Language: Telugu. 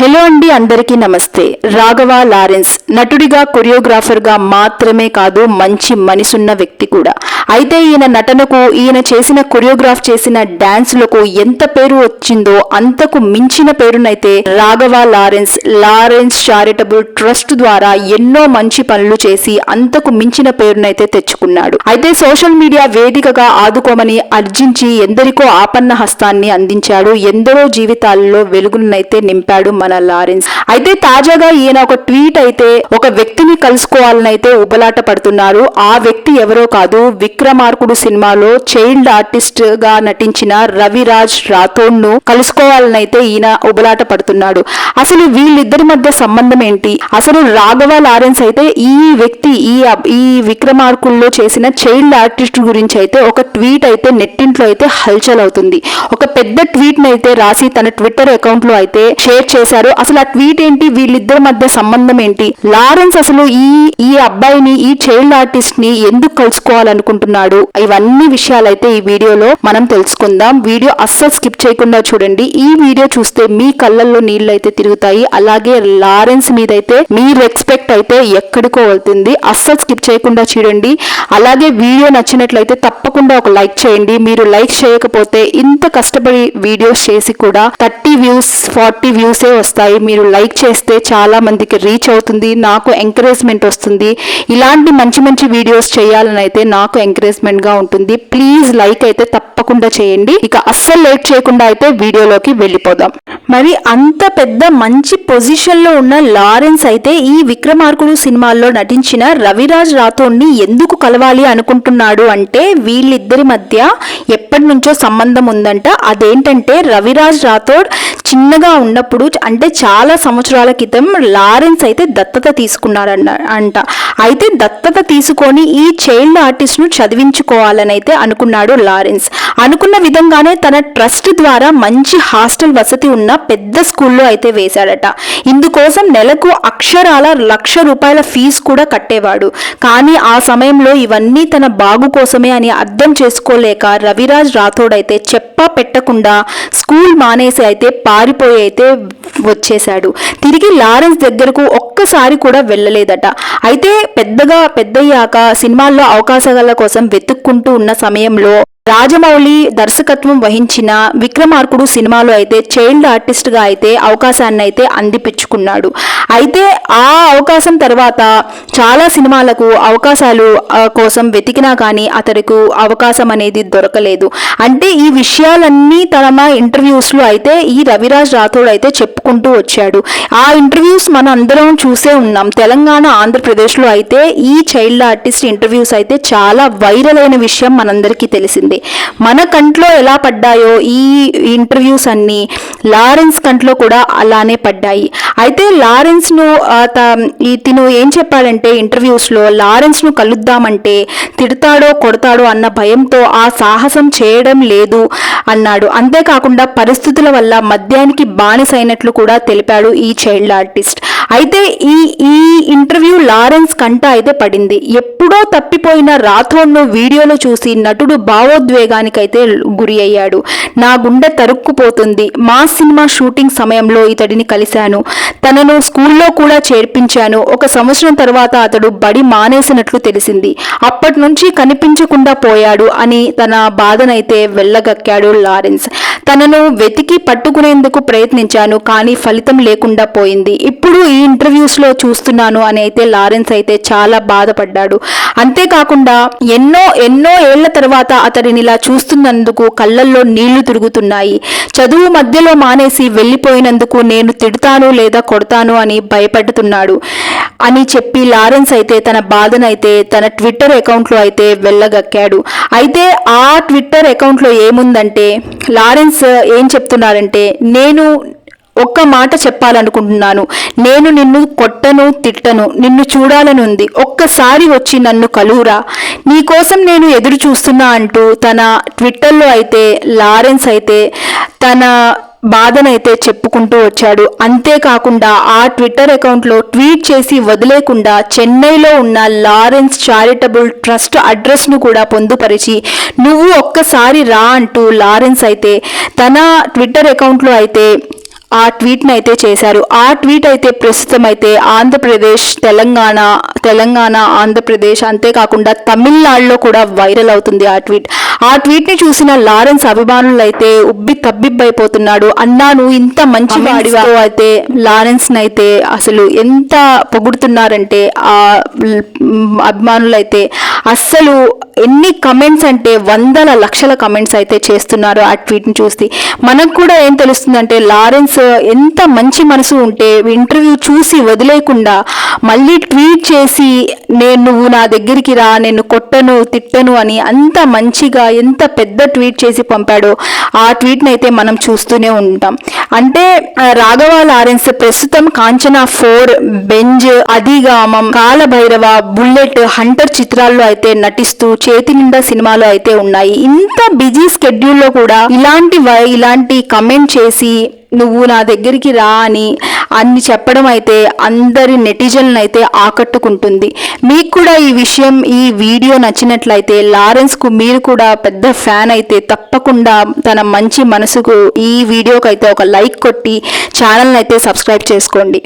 హలో అండి అందరికీ నమస్తే. రాఘవ లారెన్స్. నటుడిగా కొరియోగ్రాఫర్గా మాత్రమే కాదు మంచి మనసున్న వ్యక్తి కూడా. అయితే ఈయన నటనకు ఈయన చేసిన కొరియోగ్రాఫ్ చేసిన డాన్స్లకు ఎంత పేరు వచ్చిందో అంతకు మించిన పేరునైతే Raghava Lawrence. Lawrence charitable trust ద్వారా ఎన్నో మంచి పనులు చేసి అంతకు మించిన పేరునైతే తెచ్చుకున్నాడు. అయితే సోషల్ మీడియా వేదికగా ఆదుకోమని అర్జించి ఎందరికో ఆపన్న హస్తాన్ని అందించాడు. ఎందరో జీవితాల్లో వెలుగునైతే నింపాడు మన లారెన్స్. అయితే తాజాగా ఈయన ఒక ట్వీట్ అయితే ఒక వ్యక్తిని కలుసుకోవాలని అయితే ఉబలాట పడుతున్నారు. ఆ వ్యక్తి ఎవరో కాదు విక్రమార్కుడు సినిమాలో చైల్డ్ ఆర్టిస్ట్గా నటించిన రవిరాజ్ రాథోడ్ను కలుసుకోవాలని అయితే ఈయన ఉబలాట పడుతున్నాడు. అసలు వీళ్ళిద్దరి మధ్య సంబంధం ఏంటి? అసలు రాఘవ లారెన్స్ అయితే ఈ వ్యక్తి ఈ ఈ విక్రమార్కుల్లో చేసిన చైల్డ్ ఆర్టిస్ట్ గురించి అయితే ఒక ట్వీట్ అయితే నెట్టింట్లో అయితే హల్చల్ అవుతుంది. ఒక పెద్ద ట్వీట్ అయితే రాసి తన ట్విట్టర్ అకౌంట్లో అయితే షేర్ చేశారు. అసలు ఆ ట్వీట్ ఏంటి? వీళ్ళిద్దరి మధ్య సంబంధం ఏంటి? లారెన్స్ అసలు ఈ ఈ అబ్బాయిని ఈ చైల్డ్ ఆర్టిస్ట్ని ఎందుకు కలుసుకోవాలనుకుంటున్నాడు? ఇవన్నీ విషయాలైతే ఈ వీడియోలో మనం తెలుసుకుందాం. వీడియో అస్సలు స్కిప్ చేయకుండా చూడండి. ఈ వీడియో చూస్తే మీ కళ్ళల్లో నీళ్ళు అయితే తిరుగుతాయి. అలాగే లారెన్స్ మీద అయితే మీ రెస్పెక్ట్ అయితే ఎక్కడికో వెళ్తుంది. అస్సలు స్కిప్ చేయకుండా చూడండి. అలాగే వీడియో నచ్చినట్లయితే తప్పకుండా ఒక లైక్ చేయండి. మీరు లైక్ చేయకపోతే ఇంత కష్టపడి వీడియోస్ చేసి కూడా థర్టీ వ్యూస్ ఫార్టీ వ్యూసే వస్తాయి. మీరు లైక్ చేస్తే చాలా మందికి రీచ్ అవుతుంది. నాకు ఎంకరేజ్మెంట్ వస్తుంది. ఇలాంటి మంచి మంచి వీడియోస్ చేయాలని అయితే నాకు ఎంకరేజ్మెంట్గా ఉంటుంది. ప్లీజ్ లైక్ అయితే తప్పకుండా చేయండి. ఇక అస్సలు లేట్ చేయకుండా అయితే వీడియోలోకి వెళ్ళిపోదాం. మరి అంత పెద్ద మంచి పొజిషన్లో ఉన్న లారెన్స్ అయితే ఈ విక్రమార్కుడు సినిమాల్లో నటించిన రవిరాజ్ రాథోడ్ని ఎందుకు కలవాలి అనుకుంటున్నాడు అంటే వీళ్ళిద్దరి మధ్య ఎప్పటి నుంచో సంబంధం ఉందంట. అదేంటంటే రవిరాజ్ రాథోడ్ చిన్నగా ఉన్నప్పుడు అంటే చాలా సంవత్సరాల క్రితం లారెన్స్ అయితే దత్తత తీసుకున్నారంట అంట. అయితే దత్తత తీసుకొని ఈ చైల్డ్ ఆర్టిస్ట్ను చదివించుకోవాలని అయితే అనుకున్నాడు లారెన్స్. అనుకున్న విధంగానే తన ట్రస్ట్ ద్వారా మంచి హాస్టల్ వసతి ఉన్న పెద్ద స్కూల్లో అయితే వేశాడట. ఇందుకోసం నెలకు అక్షరాల లక్ష రూపాయల ఫీజు కూడా కట్టేవాడు. కానీ ఆ సమయంలో ఇవన్నీ తన బాగు కోసమే అని అర్థం చేసుకోలేక రవిరాజ్ రాథోడ్ అయితే చెప్పా పెట్టకుండా స్కూల్ మానేసి అయితే పారిపోయి అయితే వచ్చేశాడు. తిరిగి లారెన్స్ దగ్గరకు ఒక్కసారి కూడా వెళ్ళలేదట. అయితే పెద్దగా పెద్దయ్యాక సినిమాల్లో అవకాశాల కోసం వెతుక్కుంటూ ఉన్న సమయంలో రాజమౌళి దర్శకత్వం వహించిన విక్రమార్కుడు సినిమాలో అయితే చైల్డ్ ఆర్టిస్ట్గా అయితే అవకాశాన్ని అయితే అందిపించుకున్నాడు అయితే ఆ అవకాశం తర్వాత చాలా సినిమాలకు అవకాశాలు కోసం వెతికినా కానీ అతడికి అవకాశం అనేది దొరకలేదు. అంటే ఈ విషయాలన్నీ తన ఇంటర్వ్యూస్లో అయితే ఈ రవిరాజ్ రాథోడ్ అయితే చెప్పుకుంటూ వచ్చాడు. ఆ ఇంటర్వ్యూస్ మన అందరం చూసే ఉన్నాం. తెలంగాణ ఆంధ్రప్రదేశ్లో అయితే ఈ చైల్డ్ ఆర్టిస్ట్ ఇంటర్వ్యూస్ అయితే చాలా వైరల్ అయిన విషయం మనందరికీ తెలిసిందే. మన కంట్లో ఎలా పడ్డాయో ఈ ఇంటర్వ్యూస్ అన్నీ లారెన్స్ కంట్లో కూడా అలానే పడ్డాయి. అయితే లారెన్స్ను తిను ఏం చెప్పాడంటే ఇంటర్వ్యూస్లో లారెన్స్ను కలుద్దామంటే తిడతాడో కొడతాడో అన్న భయంతో ఆ సాహసం చేయడం లేదు అన్నాడు. అంతేకాకుండా పరిస్థితుల వల్ల మద్యానికి బానిసైనట్లు కూడా తెలిపాడు ఈ చైల్డ్ ఆర్టిస్ట్. అయితే ఈ ఈ ఇంటర్వ్యూ లారెన్స్ కంట అయితే పడింది. ఎప్పుడో తప్పిపోయిన రాథోడ్ను వీడియోలో చూసి నటుడు భావోద్వేగానికైతే గురి అయ్యాడు. నా గుండె తరుక్కుపోతుంది. మా సినిమా షూటింగ్ సమయంలో ఇతడిని కలిశాను. తనను స్కూల్లో కూడా చేర్పించాను. ఒక సంవత్సరం తర్వాత అతడు బడి మానేసినట్లు తెలిసింది. అప్పటి నుంచి కనిపించకుండా పోయాడు అని తన బాధనైతే వెళ్ళగక్కాడు లారెన్స్. తనను వెతికి పట్టుకునేందుకు ప్రయత్నించాను కానీ ఫలితం లేకుండా పోయింది. ఇప్పుడు ఈ ఇంటర్వ్యూస్లో చూస్తున్నాను అని అయితే లారెన్స్ అయితే చాలా బాధపడ్డాడు. అంతేకాకుండా ఎన్నో ఎన్నో ఏళ్ళ తర్వాత అతడిని ఇలా చూస్తున్నందుకు కళ్ళల్లో నీళ్ళు తిరుగుతున్నాయి. చదువు మధ్యలో మానేసి వెళ్ళిపోయినందుకు నేను తిడతాను లేదా కొడతాను అని భయపడుతున్నాడు అని చెప్పి లారెన్స్ అయితే తన బాధనైతే తన ట్విట్టర్ అకౌంట్లో అయితే వెళ్ళగక్కాడు. అయితే ఆ ట్విట్టర్ అకౌంట్లో ఏముందంటే లారెన్స్ ఏం చెప్తున్నారంటే నేను ఒక్క మాట చెప్పాలనుకుంటున్నాను. నేను నిన్ను కొట్టను తిట్టను నిన్ను చూడాలని ఉంది ఒక్కసారి వచ్చి నన్ను కలువురా. నీకోసం నేను ఎదురు చూస్తున్నా అంటూ తన ట్విట్టర్లో అయితే లారెన్స్ అయితే తన బాధనైతే చెప్పుకుంటూ వచ్చాడు. అంతేకాకుండా ఆ ట్విట్టర్ అకౌంట్లో ట్వీట్ చేసి వదిలేకుండా చెన్నైలో ఉన్న లారెన్స్ చారిటబుల్ ట్రస్ట్ అడ్రస్ను కూడా పొందుపరిచి నువ్వు ఒక్కసారి రా అంటూ లారెన్స్ అయితే తన ట్విట్టర్ అకౌంట్లో అయితే ఆ ట్వీట్ని అయితే చేశారు. ఆ ట్వీట్ అయితే ప్రస్తుతం అయితే ఆంధ్రప్రదేశ్ తెలంగాణ తెలంగాణ ఆంధ్రప్రదేశ్ అంతేకాకుండా తమిళనాడులో కూడా వైరల్ అవుతుంది ఆ ట్వీట్. ఆ ట్వీట్ని చూసిన లారెన్స్ అభిమానులు అయితే ఉబ్బి తబ్బిబ్బైపోతున్నాడు. అన్నా నువ్వు ఇంత మంచి వాడివా? అయితే లారెన్స్ అయితే అసలు ఎంత పొగుడుతున్నారంటే ఆ అభిమానులు అయితే అస్సలు ఎన్ని కమెంట్స్ అంటే వందల లక్షల కమెంట్స్ అయితే చేస్తున్నారు ఆ ట్వీట్ని చూసి మనకు కూడా ఏం తెలుస్తుందంటే లారెన్స్ ఎంత మంచి మనసు ఉంటే ఇంటర్వ్యూ చూసి వదిలేకుండా మళ్ళీ ట్వీట్ చేసి నేను నువ్వు నా దగ్గరికి రా నేను కొట్టను తిట్టను అని అంత మంచిగా ఎంత పెద్ద ట్వీట్ చేసి పంపాడో ఆ ట్వీట్ని అయితే మనం చూస్తూనే ఉంటాం. అంటే రాఘవ లారెన్స్ ప్రస్తుతం Kanchana four Benz Adhigaram Kalabhairava bullet hunter చిత్రాల్లో అయితే నటిస్తూ చేతి నిండా సినిమాలు అయితే ఉన్నాయి. ఇంత బిజీ స్కెడ్యూల్లో కూడా ఇలాంటి వై- ఇలాంటి కమెంట్ చేసి నువ్వు నా దగ్గరికి రా అని అన్ని చెప్పడం అయితే అందరి నెటిజన్లను అయితే ఆకట్టుకుంటుంది. మీకు కూడా ఈ విషయం ఈ వీడియో నచ్చినట్లయితే లారెన్స్కు మీరు కూడా పెద్ద ఫ్యాన్ అయితే తప్పకుండా తన మంచి మనసుకు ఈ వీడియోకైతే అయితే ఒక లైక్ కొట్టి ఛానల్ అయితే సబ్స్క్రైబ్ చేసుకోండి.